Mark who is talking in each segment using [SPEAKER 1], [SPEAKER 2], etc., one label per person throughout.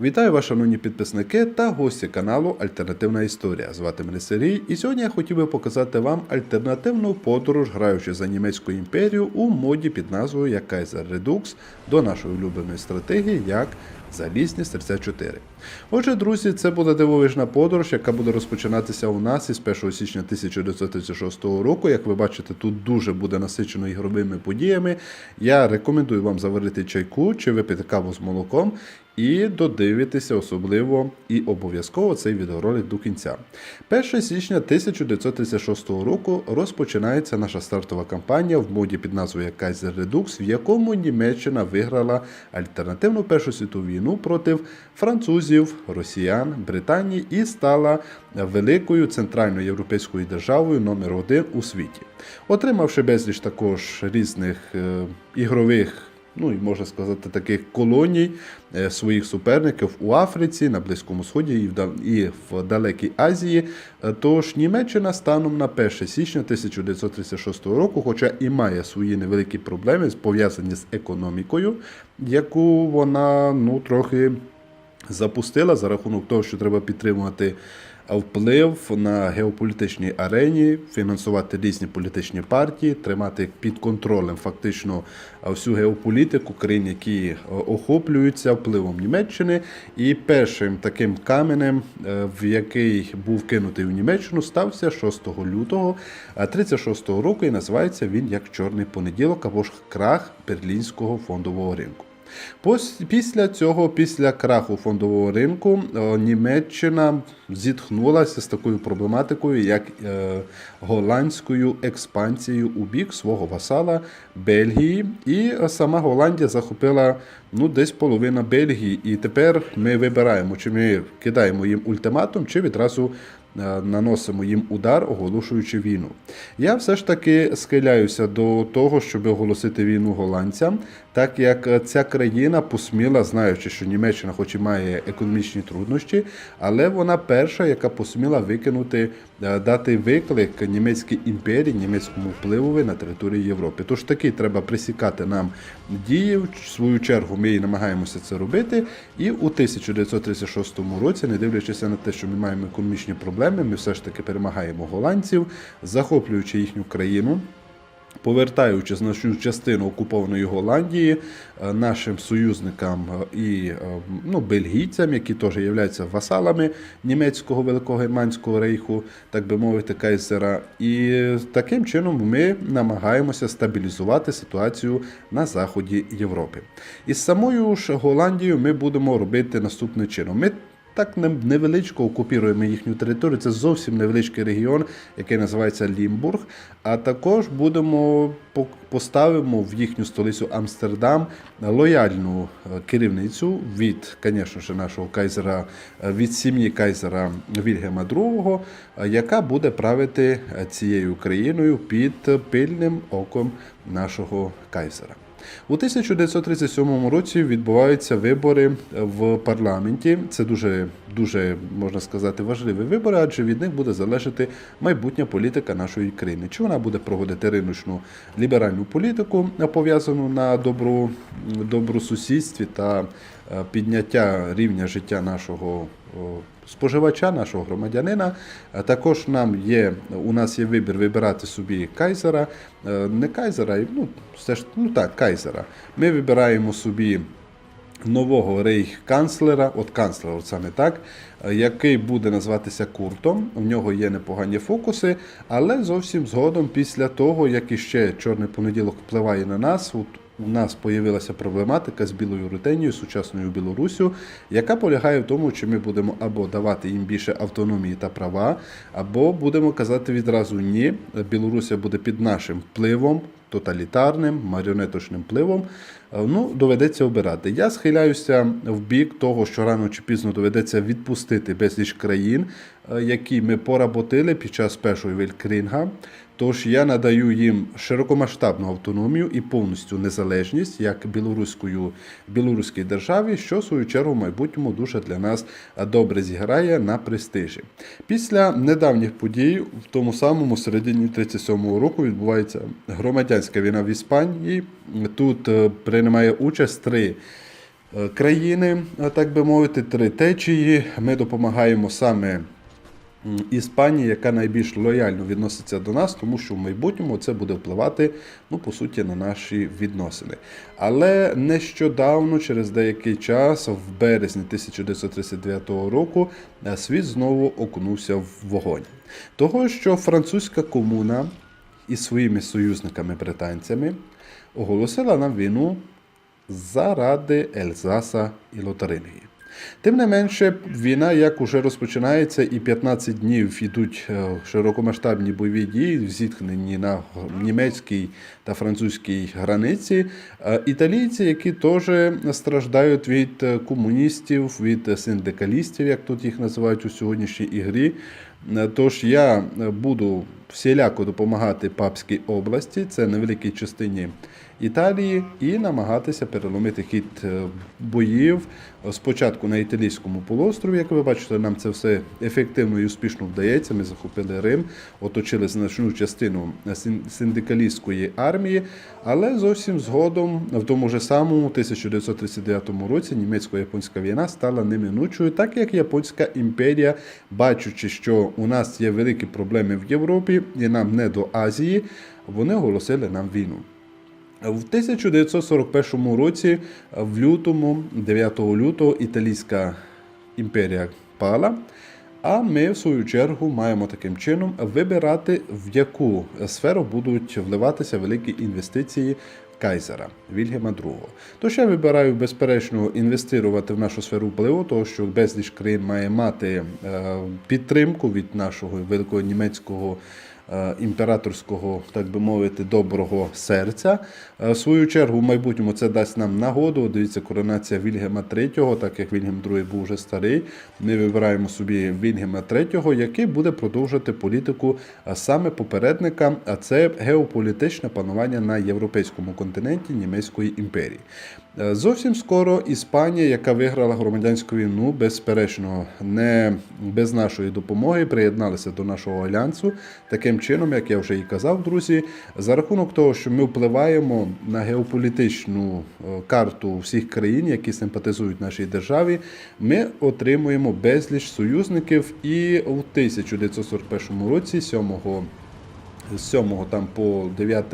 [SPEAKER 1] Вітаю вас, шановні підписники та гості каналу Альтернативна Історія. Звати мене Сергій, і сьогодні я хотів би показати вам альтернативну подорож, граючи за німецьку імперію у моді під назвою як Kaiser Redux до нашої улюбленої стратегії як Залізні серця 4. Отже, друзі, це буде дивовижна подорож, яка буде розпочинатися у нас із 1 січня 1936 року. Як ви бачите, тут дуже буде насичено ігровими подіями. Я рекомендую вам заварити чайку чи випити каву з молоком і додивитися особливо і обов'язково цей відеоролик до кінця. 1 січня 1936 року розпочинається наша стартова кампанія в моді під назвою Kaiser Redux, в якому Німеччина виграла альтернативну Першу світову війну проти французів, росіян, Британії і стала великою центральною європейською державою номер один у світі, отримавши безліч також різних е, ігрових ну і можна сказати, таких колоній е, своїх суперників у Африці, на Близькому Сході і в, Далекій Азії. Е, Тож Німеччина станом на 1 січня 1936 року, хоча і має свої невеликі проблеми, пов'язані з економікою, яку вона ну трохи запустила за рахунок того, що треба підтримувати вплив на геополітичній арені, фінансувати різні політичні партії, тримати під контролем фактично всю геополітику країн, які е, охоплюються впливом Німеччини. І першим таким каменем, е, в який був кинутий у Німеччину, стався 6 лютого 1936 року, і називається він як Чорний понеділок або ж крах берлінського фондового ринку. Після цього, після краху фондового ринку, е, Німеччина зітхнулася з такою проблематикою, як е, голландською експансією у бік свого васала Бельгії. І сама Голландія захопила ну, десь половина Бельгії. І тепер ми вибираємо, чи ми кидаємо їм ультиматум, чи відразу е, наносимо їм удар, оголошуючи війну. Я все ж таки схиляюся до того, щоб оголосити війну голландцям, так як е, ця країна посміла, знаючи, що Німеччина, хоч і має економічні труднощі, але вона перша, яка посміла викинути, е, дати виклик німецькій імперії, німецькому впливові на території Європи. Тож таки треба присікати нам дії. В свою чергу ми і намагаємося це робити. І у 1936 році, не дивлячись на те, що ми маємо економічні проблеми, ми все ж таки перемагаємо голландців, захоплюючи їхню країну. Повертаючи значну частину окупованої Голландії е, нашим союзникам е, і е, ну, бельгійцям, які теж являються васалами німецького великогерманського рейху, так би мовити, кайзера. І таким чином ми намагаємося стабілізувати ситуацію на заході Європи. І з самою ж Голландією ми будемо робити наступним чином. Ми так невеличко окупіруємо їхню територію. Це зовсім невеличкий регіон, який називається Лімбург. А також будемо поставимо в їхню столицю Амстердам лояльну е, керівницю від, звісно ж, нашого кайзера е, від сім'ї кайзера Вільгема II, е, яка буде правити цією країною під пильним оком нашого кайзера. У 1937 році відбуваються вибори в парламенті. Це дуже, дуже можна сказати, важливі вибори, адже від них буде залежати майбутня політика нашої країни. Чи вона буде проводити риночну ліберальну політику, пов'язану на добру, добру сусідстві та е, підняття рівня життя нашого споживача, нашого громадянина. А Також нам є, у нас є вибір вибирати собі кайзера, Е, не кайзера, ну, все ж, ну так, кайзера. Ми вибираємо собі нового рейх-канцлера, от канцлера, от саме так, е, який буде називатися Куртом. У нього є непогані фокуси, але зовсім згодом, після того, як іще Чорний понеділок впливає на нас, от у нас появилася проблематика з білою рутенією, сучасною Білорусю, яка полягає в тому, чи ми будемо або давати їм більше автономії та права, або будемо казати відразу ні. Білорусія буде під нашим впливом, тоталітарним, маріонеточним впливом. Е, Ну, доведеться обирати. Я схиляюся в бік того, що рано чи пізно доведеться відпустити безліч країн, е, які ми поработили під час першої Велькринга. Тож я надаю їм широкомасштабну автономію і повністю незалежність як білоруською білоруській державі, що в свою чергу в майбутньому дуже для нас добре зіграє на престижі. Після недавніх подій в тому самому середині 37-го року відбувається громадянська війна в Іспанії. Тут е, приймає участь три е, країни, е, так би мовити, три течії. Ми допомагаємо саме Іспанії, яка найбільш лояльно відноситься до нас, тому що в майбутньому це буде впливати, ну, по суті, на наші відносини. Але нещодавно, через деякий час, в березні 1939 року, е, світ знову окунувся в вогонь. Того, що французька комуна із своїми союзниками британцями оголосила нам війну заради Ельзаса і Лотарингії. Тим не менше, війна як уже розпочинається, і 15 днів йдуть е, широкомасштабні бойові дії, зіткнені на німецькій та французькій границі. Е, Італійці, які теж страждають від е, комуністів, від синдикалістів, як тут їх називають у сьогоднішній ігрі. Тож я буду всіляко допомагати Папській області, це невеликій частині Італії, і намагатися переломити хід е, боїв е, спочатку на італійському полуострові. Як ви бачите, нам це все ефективно і успішно вдається. Ми захопили Рим, оточили значну частину синдикалістської армії, але зовсім згодом, в тому ж самому 1939 році, німецько-японська війна стала неминучою, так як Японська імперія, бачучи, що у нас є великі проблеми в Європі і нам не до Азії, вони оголосили нам війну. В 1941 році, в лютому, 9 лютого, італійська імперія пала. А ми, в свою чергу, маємо таким чином вибирати, в яку сферу будуть вливатися великі інвестиції Кайзера Вільгема II. Тож я вибираю безперечно інвестувати в нашу сферу впливу, тому що безліч країн має мати е, підтримку від нашого великого німецького імператорського, так би мовити, доброго серця. Е, В свою чергу, в майбутньому це дасть нам нагоду. Дивіться, коронація Вільгема III, так як Вільгем II був вже старий. Ми вибираємо собі Вільгема III, який буде продовжувати політику саме попередника, а це геополітичне панування на європейському континенті Німецької імперії. Е, Зовсім скоро Іспанія, яка виграла громадянську війну, безперечно, не без нашої допомоги, приєдналася до нашого альянсу. Таким чином, як я вже і казав, друзі, за рахунок того, що ми впливаємо на геополітичну е, карту всіх країн, які симпатизують нашій державі, ми отримуємо безліч союзників. І у 1941 році, 7 з 7 там по 9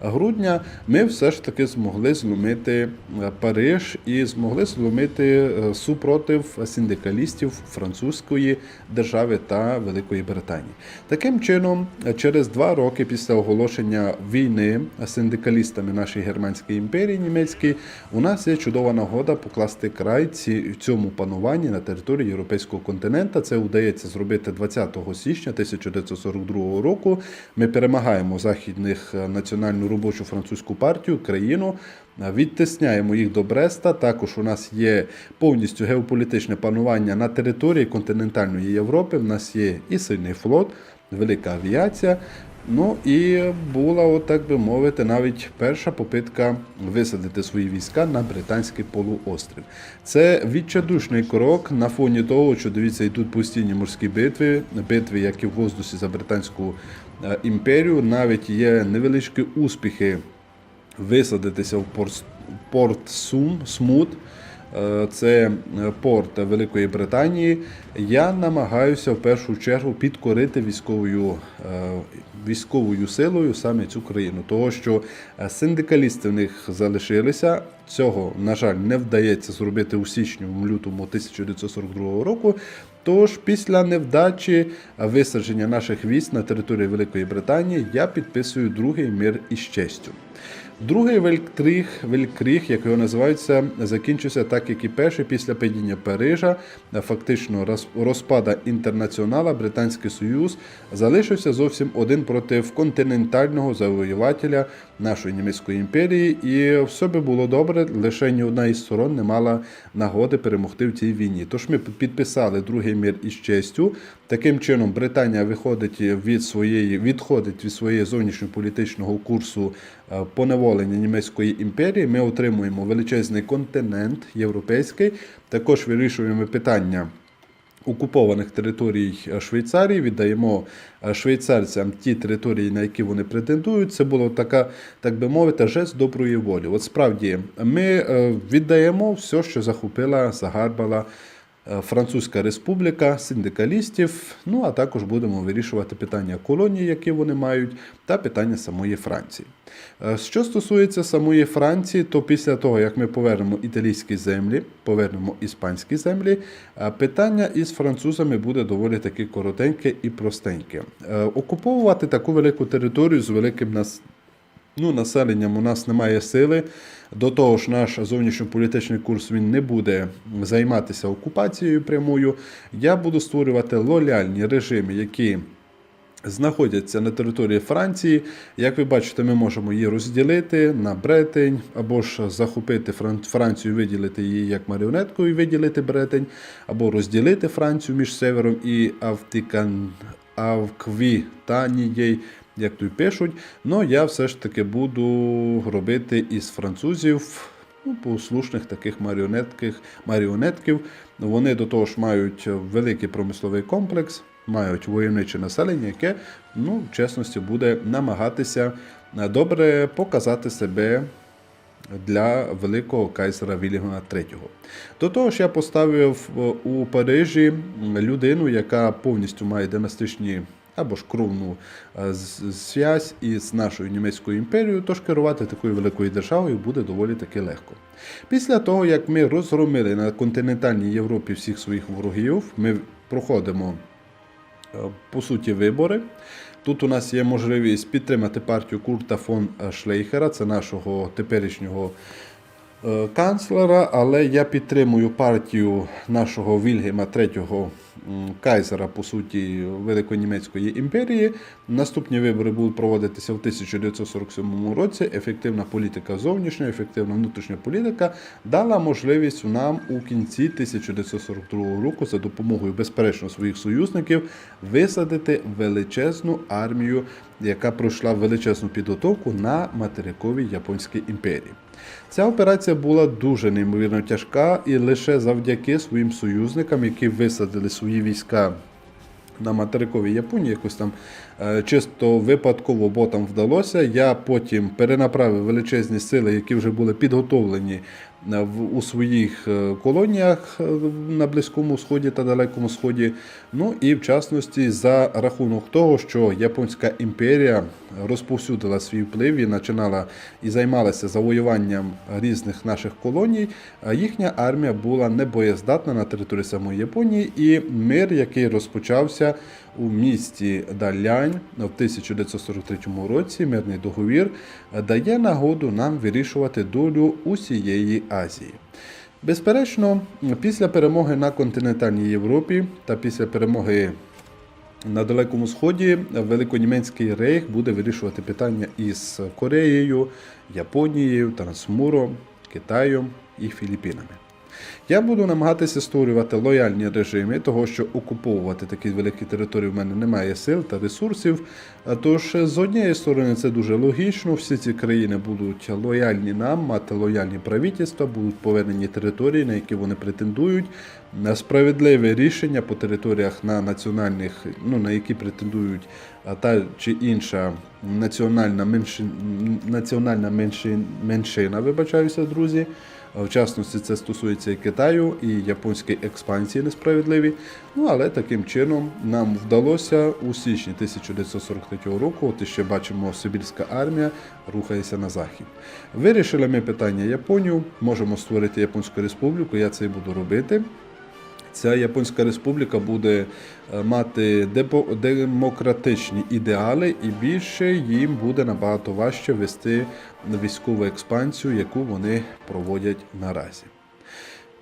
[SPEAKER 1] грудня ми все ж таки змогли зломити е, Париж і змогли зломити е, супротив синдикалістів французької держави та Великої Британії. Таким чином, через два роки після оголошення війни синдикалістами нашої германської імперії німецької, у нас є чудова нагода покласти край ці, цьому пануванні на території європейського континента. Це вдається зробити 20 січня 1942 року. Ми перемагаємо західних е, робочу французьку партію, країну, відтисняємо їх до Бреста. Також у нас є повністю геополітичне панування на території континентальної Європи. У нас є і сильний флот, велика авіація. Ну і була, от так би мовити, навіть перша попитка висадити свої війська на британський полуострів. Це відчайдушний крок на фоні того, що дивіться, йдуть постійні морські битви, битви, як і в воздусі за британську е, імперію. Навіть є невеличкі успіхи висадитися в порт Сум, Смут. Е, Це е, порт Великої Британії. Я намагаюся в першу чергу підкорити військовою, е, військовою силою саме цю країну, того що синдикалісти в них залишилися. Цього, на жаль, не вдається зробити у січні, в лютому 1942 року. Тож, після невдачі висадження наших військ на території Великої Британії, я підписую другий мир із честю. Другий велькриг, велькриг, як його називаються, закінчився так, як і перший після падіння Парижа, фактично роз- розпада інтернаціонала, Британський Союз залишився зовсім один проти континентального завоювателя нашої німецької імперії, і все би було добре, лише ні одна із сторон не мала нагоди перемогти в цій війні. Тож ми підписали другий мир із честю. Таким чином, Британія виходить від своєї, відходить від своєї зовнішньополітичного курсу е, поневолення німецької імперії. Ми отримуємо величезний континент європейський. Також вирішуємо питання окупованих територій е, Швейцарії, віддаємо е, швейцарцям ті території, на які вони претендують. Це була така, так би мовити, жест доброї волі. От справді ми віддаємо все, що захопила, загарбала. Е, Французька республіка, синдикалістів, ну а також будемо вирішувати питання колонії, які вони мають, та питання самої Франції. Е, Що стосується самої Франції, то після того, як ми повернемо італійські землі, повернемо іспанські землі, е, питання із французами буде доволі таки коротеньке і простеньке. Окуповувати таку велику територію з великим нас ну, населенням у нас немає сили. До того ж, наш зовнішньополітичний курс він не буде займатися окупацією прямою. Я буду створювати лояльні режими, які знаходяться на території Франції. Як ви бачите, ми можемо її розділити на Бретень, або ж захопити Фран- Францію, виділити її як маріонетку і виділити Бретень, або розділити Францію між севером і Автикан. Авквітанією, як тут пишуть. Ну я все ж таки буду робити із французів ну, послушних таких маріонетків. Вони до того ж мають великий промисловий комплекс, мають войовниче населення, яке, ну, в чесності, буде намагатися е, добре показати себе для великого кайзера Вільгельма III. До того ж, я поставив е, у Парижі людину, яка повністю має династичні або ж кровну е, зв'язь із нашою німецькою імперією, тож керувати такою великою державою буде доволі таки легко. Після того, як ми розгромили на континентальній Європі всіх своїх ворогів, ми проходимо е, по суті вибори. Тут у нас є можливість підтримати партію Курта фон Шлейхера, це нашого теперішнього канцлера, але я підтримую партію нашого Вільгема III кайзера, по суті, Великонімецької імперії. Наступні вибори будуть проводитися в 1947 році. Ефективна політика зовнішня, ефективна внутрішня політика дала можливість нам у кінці 1942 року за допомогою безперечно своїх союзників висадити величезну армію, яка пройшла величезну підготовку на материковій Японській імперії. Ця операція була дуже неймовірно тяжка, і лише завдяки своїм союзникам, які висадили свої війська на материковій Японії, якось там е, чисто випадково ботам вдалося. Я потім перенаправив величезні сили, які вже були підготовлені у своїх е, колоніях е, на Близькому Сході та Далекому Сході. Ну і в частності за рахунок того, що Японська імперія розповсюдила свій вплив і починала і займалася завоюванням різних наших колоній, їхня армія була небоєздатна на території самої Японії, і мир, який розпочався у місті Далянь в 1943 році, мирний договір, дає нагоду нам вирішувати долю усієї Азії. Безперечно, після перемоги на континентальній Європі та після перемоги на Далекому Сході Великонімецький рейх буде вирішувати питання із Кореєю, Японією, Трансмуром, Китаєм і Філіппінами. Я буду намагатися створювати лояльні режими, того що окуповувати такі великі території в мене немає сил та ресурсів. Тож, з однієї сторони, це дуже логічно. Всі ці країни будуть лояльні нам, мати лояльні правительства, будуть повернені території, на які вони претендують, на справедливе рішення по територіях на національних, ну на які претендують та чи інша національна меншин, національна меншин, меншина, вибачаюся, друзі. В частності це стосується і Китаю, і японської експансії несправедливі. Ну але таким чином нам вдалося у січні 1943 року. От ще бачимо, Сибірська армія рухається на захід. Вирішили ми питання Японію. Можемо створити Японську республіку. Я це і буду робити. Ця Японська республіка буде е, мати демократичні ідеали, і більше їм буде набагато важче вести військову експансію, яку вони проводять наразі.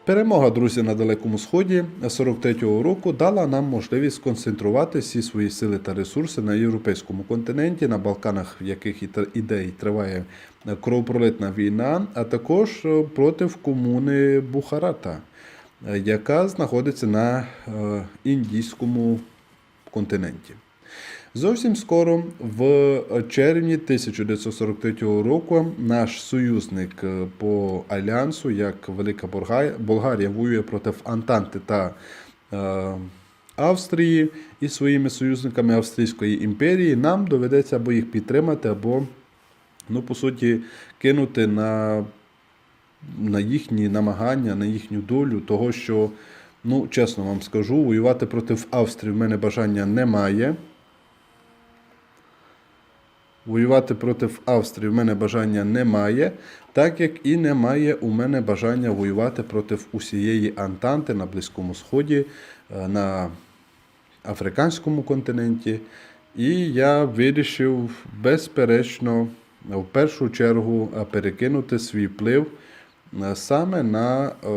[SPEAKER 1] Перемога, друзі, на Далекому Сході 43-го року дала нам можливість сконцентрувати всі свої сили та ресурси на європейському континенті, на Балканах, в яких і тр- ідей триває кровопролитна війна, а також е, проти комуни Бухарата, яка знаходиться на е, індійському континенті. Зовсім скоро, в червні 1943 року, наш союзник е, по альянсу, як Велика Болгарія, воює проти Антанти та е, Австрії і своїми союзниками Австрійської імперії, нам доведеться або їх підтримати, або, ну, по суті, кинути на, на їхні намагання, на їхню долю, того, що, ну, чесно вам скажу, воювати проти Австрії в мене бажання немає. Воювати проти Австрії в мене бажання немає, так як і немає у мене бажання воювати проти усієї Антанти на Близькому Сході, е, на африканському континенті. І я вирішив безперечно в першу чергу е, перекинути свій вплив саме на, е,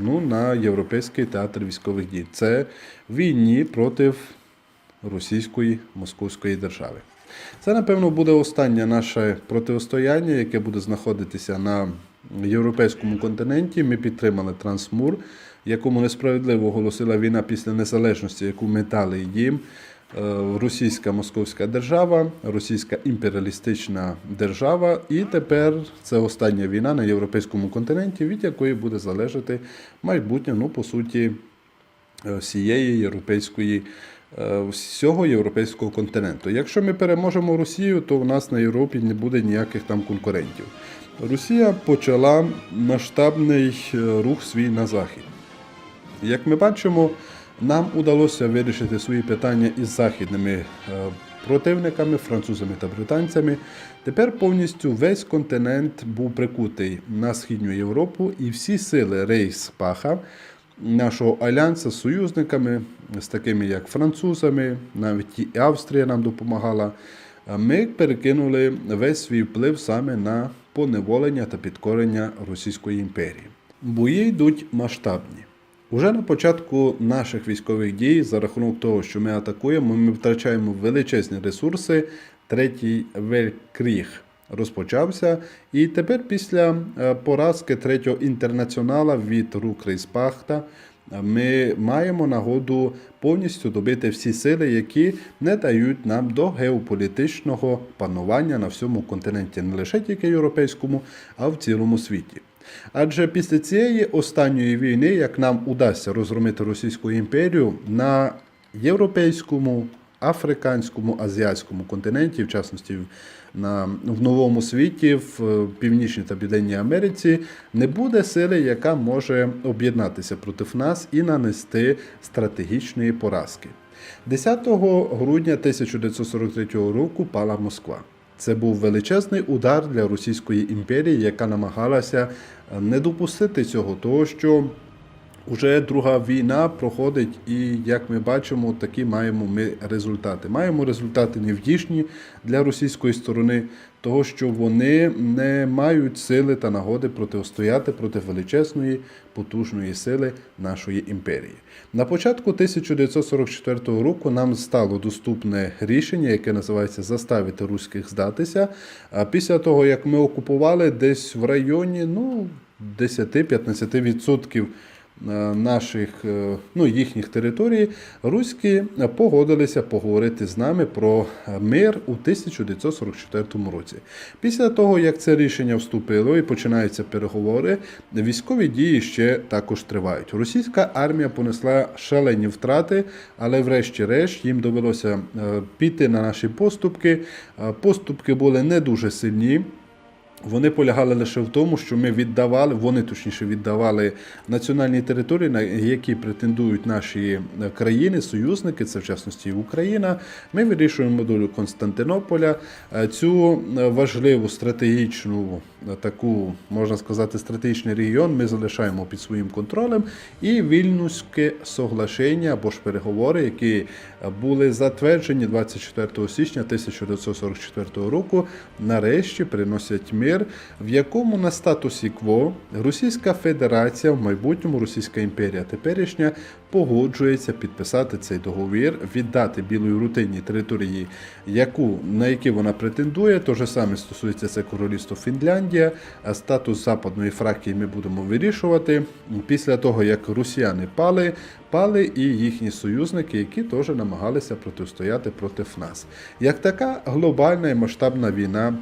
[SPEAKER 1] ну, на Європейський театр військових дій. Це війні проти російської московської держави. Це, напевно, буде останнє наше протистояння, яке буде знаходитися на європейському континенті. Ми підтримали Трансмур, якому несправедливо оголосила війна після незалежності, яку ми дали їм. Е, Російська Московська держава, Російська імперіалістична держава, і тепер це остання війна на європейському континенті, від якої буде залежати майбутнє, ну по суті, е, всієї європейської е, всього європейського континенту. Якщо ми переможемо Росію, то в нас на Європі не буде ніяких там конкурентів. Росія почала масштабний рух свій на захід. Як ми бачимо, нам удалося вирішити свої питання із західними е, противниками, французами та британцями. Тепер повністю весь континент був прикутий на східню Європу, і всі сили Рейхспаха, нашого альянсу з союзниками, з такими як французами, навіть і Австрія нам допомагала. е, Ми перекинули весь свій вплив саме на поневолення та підкорення Російської імперії. Бої йдуть масштабні. Уже на початку наших військових дій, за рахунок того, що ми атакуємо, ми втрачаємо величезні ресурси. Третій Велькріг розпочався. І тепер, після е, поразки третього інтернаціонала від рук Рейспахта, е, ми маємо нагоду повністю добити всі сили, які не дають нам до геополітичного панування на всьому континенті, не лише тільки європейському, а в цілому світі. Адже після цієї останньої війни, як нам удасться розгромити Російську імперію на європейському, африканському, азіатському континенті, в частності на, в новому світі, в е, Північній та Південній Америці, не буде сили, яка може об'єднатися проти нас і нанести стратегічної поразки. 10 грудня 1943 року пала Москва. Це був величезний удар для Російської імперії, яка намагалася е, не допустити цього, того що вже друга війна проходить, і як ми бачимо, такі маємо ми результати. Маємо результати невдішні для російської сторони, того що вони не мають сили та нагоди протистояти проти величезної потужної сили нашої імперії. На початку 1944 року нам стало доступне рішення, яке називається заставити руських здатися. А після того, як ми окупували десь в районі ну, 10-15% е, наших, е, ну, їхніх територій, руські погодилися поговорити з нами про мир у 1944 році. Після того, як це рішення вступило і починаються переговори, військові дії ще також тривають. Російська армія понесла шалені втрати, але врешті-решт їм довелося е, піти на наші поступки. Е, Поступки були не дуже сильні. Вони полягали лише в тому, що ми віддавали, вони точніше віддавали національні території, на які претендують наші е, країни, союзники, це в частності Україна. Ми вирішуємо долю Константинополя. Е, Цю е, важливу стратегічну таку, можна сказати, стратегічний регіон ми залишаємо під своїм контролем. І Вільнюське соглашення або ж переговори, які були затверджені 24 січня 1944 року, нарешті приносять мир, в якому на статусі КВО Російська Федерація, в майбутньому Російська імперія теперішня погоджується підписати цей договір, віддати білої рутині території, яку на які вона претендує. То же саме стосується це королівство Фінляндія. Статус западної фракції ми будемо вирішувати після того, як росіяни пали. Пали і їхні союзники, які теж намагалися протистояти проти нас. Як така глобальна і масштабна війна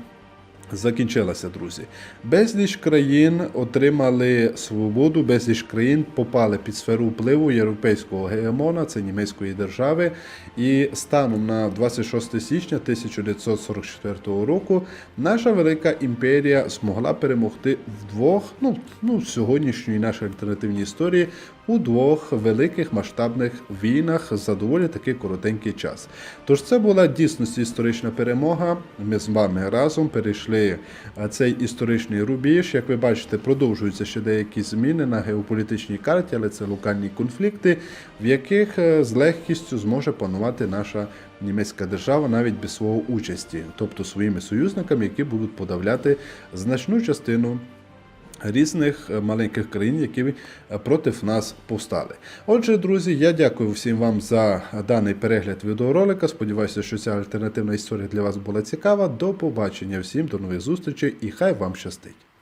[SPEAKER 1] закінчилася, друзі. Безліч країн отримали свободу, безліч країн попали під сферу впливу європейського гегемона, це німецької держави. І станом на 26 січня 1944 року наша велика імперія змогла перемогти в двох, ну, ну сьогоднішній нашій альтернативній історії, у двох великих масштабних війнах за доволі такий коротенький час. Тож це була дійсності історична перемога. Ми з вами разом перейшли е, цей історичний рубіж. Як ви бачите, продовжуються ще деякі зміни на геополітичній карті, але це локальні конфлікти, в яких е, з легкістю зможе панувати наша німецька держава навіть без свого участі, тобто своїми союзниками, які будуть подавляти значну частину різних е, маленьких країн, які е, проти нас повстали. Отже, друзі, я дякую всім вам за даний перегляд відеоролика. Сподіваюся, що ця альтернативна історія для вас була цікава. До побачення всім, до нових зустрічей і хай вам щастить!